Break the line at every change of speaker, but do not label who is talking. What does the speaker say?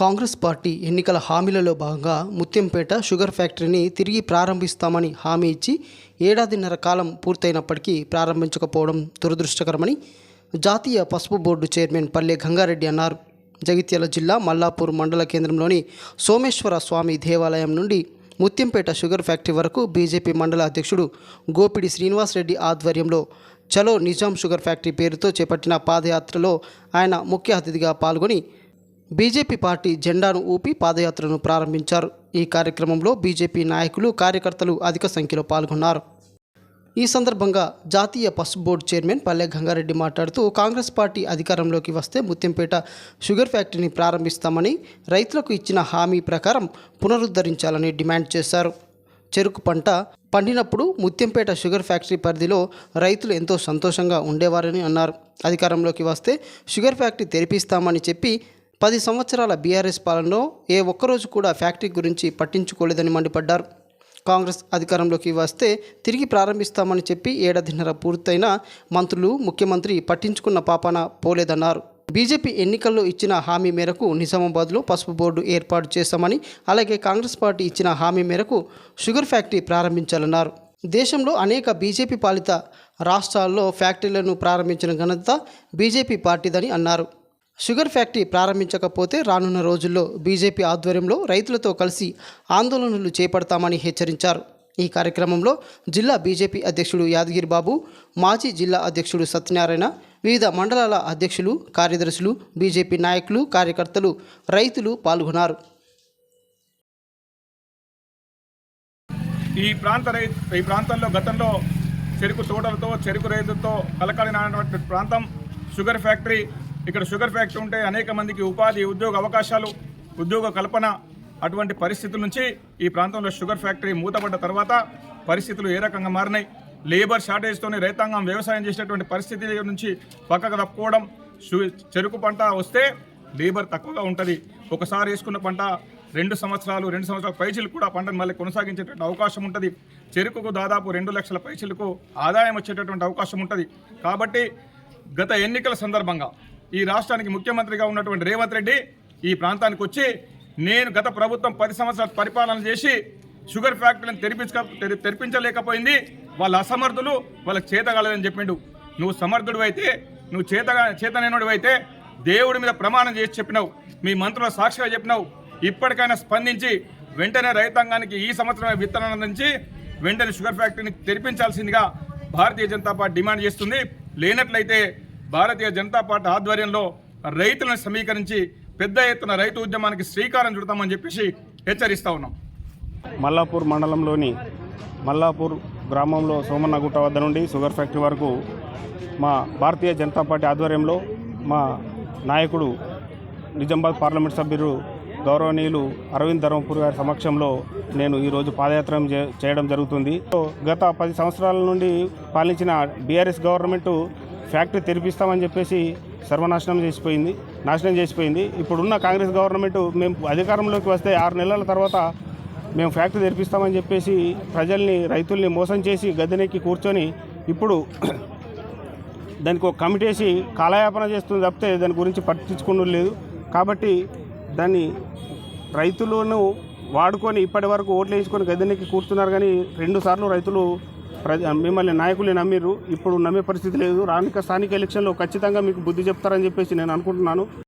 Congress party ఎన్నికల హామీలలో భాగంగా Muthyampet sugar ఫ్యాక్టరీని తిరిగి ప్రారంభిస్తామని హామీ ఇచ్చి ఏడాదిన్నర కాలం పూర్తయినప్పటికీ ప్రారంభించకపోవడం దురదృష్టకరమని జాతీయ పసుపు బోర్డు చైర్మన్ పల్లె గంగారెడ్డి అన్నారు. జగిత్యాల జిల్లా మల్లాపూర్ మండల కేంద్రంలోని సోమేశ్వర స్వామి దేవాలయం నుండి ముత్యంపేట షుగర్ ఫ్యాక్టరీ వరకు బీజేపీ మండల అధ్యక్షుడు గోపిడి శ్రీనివాసరెడ్డి ఆధ్వర్యంలో చలో నిజాం షుగర్ ఫ్యాక్టరీ పేరుతో చేపట్టిన పాదయాత్రలో ఆయన ముఖ్య అతిథిగా పాల్గొని బీజేపీ పార్టీ జెండాను ఊపి పాదయాత్రను ప్రారంభించారు. ఈ కార్యక్రమంలో బీజేపీ నాయకులు కార్యకర్తలు అధిక సంఖ్యలో పాల్గొన్నారు. ఈ సందర్భంగా జాతీయ పసు బోర్డు చైర్మన్ పల్లె గంగారెడ్డి మాట్లాడుతూ కాంగ్రెస్ పార్టీ అధికారంలోకి వస్తే ముత్యంపేట షుగర్ ఫ్యాక్టరీని ప్రారంభిస్తామని రైతులకు ఇచ్చిన హామీ ప్రకారం పునరుద్ధరించాలని డిమాండ్ చేశారు. చెరుకు పంట పండినప్పుడు ముత్యంపేట షుగర్ ఫ్యాక్టరీ పరిధిలో రైతులు ఎంతో సంతోషంగా ఉండేవారని అన్నారు. అధికారంలోకి వస్తే షుగర్ ఫ్యాక్టరీ తెరిపిస్తామని చెప్పి పది సంవత్సరాల బీఆర్ఎస్ పాలనలో ఏ ఒక్కరోజు కూడా ఫ్యాక్టరీ గురించి పట్టించుకోలేదని మండిపడ్డారు. కాంగ్రెస్ అధికారంలోకి వస్తే తిరిగి ప్రారంభిస్తామని చెప్పి ఏడాదిన్నర పూర్తయిన మంత్రులు ముఖ్యమంత్రి పట్టించుకున్న పాపాన పోలేదన్నారు. బీజేపీ ఎన్నికల్లో ఇచ్చిన హామీ మేరకు నిజామాబాద్లో పసుపు బోర్డు ఏర్పాటు చేశామని అలాగే కాంగ్రెస్ పార్టీ ఇచ్చిన హామీ మేరకు షుగర్ ఫ్యాక్టరీ ప్రారంభించాలన్నారు. దేశంలో అనేక బీజేపీ పాలిత రాష్ట్రాల్లో ఫ్యాక్టరీలను ప్రారంభించిన ఘనత బీజేపీ పార్టీదని అన్నారు. షుగర్ ఫ్యాక్టరీ ప్రారంభించకపోతే రానున్న రోజుల్లో బీజేపీ ఆధ్వర్యంలో రైతులతో కలిసి ఆందోళనలు చేపడతామని హెచ్చరించారు. ఈ కార్యక్రమంలో జిల్లా బీజేపీ అధ్యక్షుడు యాదగిరి బాబు మాజీ జిల్లా అధ్యక్షుడు సత్యనారాయణ వివిధ మండలాల అధ్యక్షులు కార్యదర్శులు బీజేపీ నాయకులు కార్యకర్తలు రైతులు పాల్గొన్నారు.
ఈ ప్రాంత రై ఈ ప్రాంతంలో గతంలో చెరుకు తోటలతో చెరుకు రైతులతో కలకలినటువంటి ప్రాంతం షుగర్ ఫ్యాక్టరీ ఇక్కడ షుగర్ ఫ్యాక్టరీ ఉంటే అనేక మందికి ఉపాధి ఉద్యోగ అవకాశాలు ఉద్యోగ కల్పన అటువంటి పరిస్థితుల నుంచి ఈ ప్రాంతంలో షుగర్ ఫ్యాక్టరీ మూతపడ్డ తర్వాత పరిస్థితులు ఏ రకంగా మారినాయి? లేబర్ షార్టేజ్తోనే రైతాంగం వ్యవసాయం చేసేటువంటి పరిస్థితి నుంచి పక్కకు తప్పుకోవడం చెరుకు పంట వస్తే లేబర్ తక్కువగా ఉంటుంది. ఒకసారి వేసుకున్న పంట రెండు సంవత్సరాలు రెండు సంవత్సరాల పైసలు కూడా పంటను మళ్ళీ కొనసాగించేటువంటి అవకాశం ఉంటుంది. చెరుకుకు దాదాపు రెండు లక్షల పైసలకు ఆదాయం వచ్చేటటువంటి అవకాశం ఉంటుంది. కాబట్టి గత ఎన్నికల సందర్భంగా ఈ రాష్ట్రానికి ముఖ్యమంత్రిగా ఉన్నటువంటి రేవంత్ రెడ్డి ఈ ప్రాంతానికి వచ్చి నేను గత ప్రభుత్వం పది సంవత్సరాలు పరిపాలన చేసి షుగర్ ఫ్యాక్టరీని తెరిపించక తెరిపించలేకపోయింది. వాళ్ళ అసమర్థులు వాళ్ళకి చేతగలదని చెప్పిండు. నువ్వు సమర్థుడు అయితే నువ్వు చేతగా చేతనైనడు అయితే దేవుడి మీద ప్రమాణం చేసి చెప్పినావు. మీ మంత్రుల సాక్షిగా చెప్పినావు. ఇప్పటికైనా స్పందించి వెంటనే రైతాంగానికి ఈ సంవత్సరమే విత్తనాలు అందించి వెంటనే షుగర్ ఫ్యాక్టరీని తెరిపించాల్సిందిగా భారతీయ జనతా పార్టీ డిమాండ్ చేస్తుంది. లేనట్లయితే భారతీయ జనతా పార్టీ ఆధ్వర్యంలో రైతులను సమీకరించి పెద్ద ఎత్తున రైతు ఉద్యమానికి శ్రీకారం చుడతామని చెప్పేసి హెచ్చరిస్తా ఉన్నాం.
మల్లాపూర్ మండలంలోని మల్లాపూర్ గ్రామంలో సోమన్నగుట్ట వద్ద నుండి షుగర్ ఫ్యాక్టరీ వరకు మా భారతీయ జనతా పార్టీ ఆధ్వర్యంలో మా నాయకుడు నిజామాబాద్ పార్లమెంట్ సభ్యులు గౌరవనీయులు అరవింద్ ధర్మపూర్ గారి సమక్షంలో నేను ఈరోజు పాదయాత్ర చే- చేయడం జరుగుతుంది. గత పది సంవత్సరాల నుండి పాలించిన బీఆర్ఎస్ గవర్నమెంట్ ఫ్యాక్టరీ తెరిపిస్తామని చెప్పేసి సర్వనాశనం చేసిపోయింది నాశనం చేసిపోయింది. ఇప్పుడున్న కాంగ్రెస్ గవర్నమెంట్ మేము అధికారంలోకి వస్తే ఆరు నెలల తర్వాత మేము ఫ్యాక్టరీ తెరిపిస్తామని చెప్పేసి ప్రజల్ని రైతుల్ని మోసం చేసి గద్దెనెక్కి కూర్చొని ఇప్పుడు దానికి ఒక కమిటీ వేసి కాలయాపన చేస్తుంది తప్పితే దాని గురించి పట్టించుకుని లేదు కాబట్టి దాన్ని రైతులను వాడుకొని ఇప్పటి వరకు ఓట్లు వేసుకొని గద్దెనెక్కి కూర్చున్నారు కానీ రెండు సార్లు రైతులు ప్రజ మిమ్మల్ని నాయకులు నమ్మిర్రు. ఇప్పుడు నమ్మే పరిస్థితి లేదు. రానిక స్థానిక ఎలక్షన్లో ఖచ్చితంగా మీకు బుద్ధి చెప్తారని చెప్పేసి నేను అనుకుంటున్నాను.